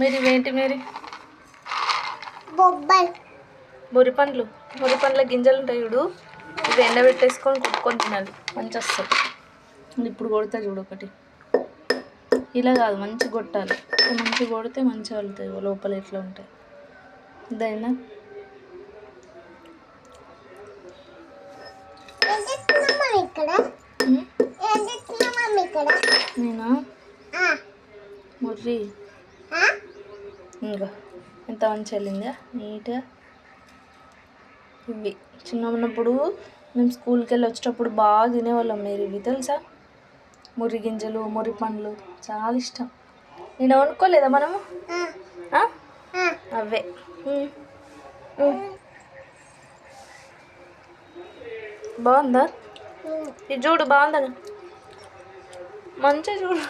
మీరు ఇవేంటి మీరు? బొబ్బాయి బొరి పండ్లు. బొరి పండ్ల గింజలు ఉంటాయి చూడు. ఇవి ఎండబెట్టేసుకొని కుట్టుకొని తినాలి. మంచి వస్తుంది ఇప్పుడు కొడతా చూడు ఒకటి. ఇలా కాదు మంచి కొట్టాలి. మంచి కొడితే మంచిగా వెళ్తాయి లోపల ఎట్లా ఉంటాయి. ఇదైనా? నేనా? ముర్రి? ఇంకా ఎంత మంచి వెళ్ళిందా నీట్గా ఇవి చిన్న ఉన్నప్పుడు మేము స్కూల్కి వెళ్ళి వచ్చేటప్పుడు బాగా తినేవాళ్ళం. మీరు ఇవి తెలుసా? ముర్రి గింజలు ముర్రి పండ్లు. చాలా ఇష్టం. నేను అనుకోలేదా మనము. అవే. బాగుందా. ఇది చూడు బాగుందని మంచిగా చూడు.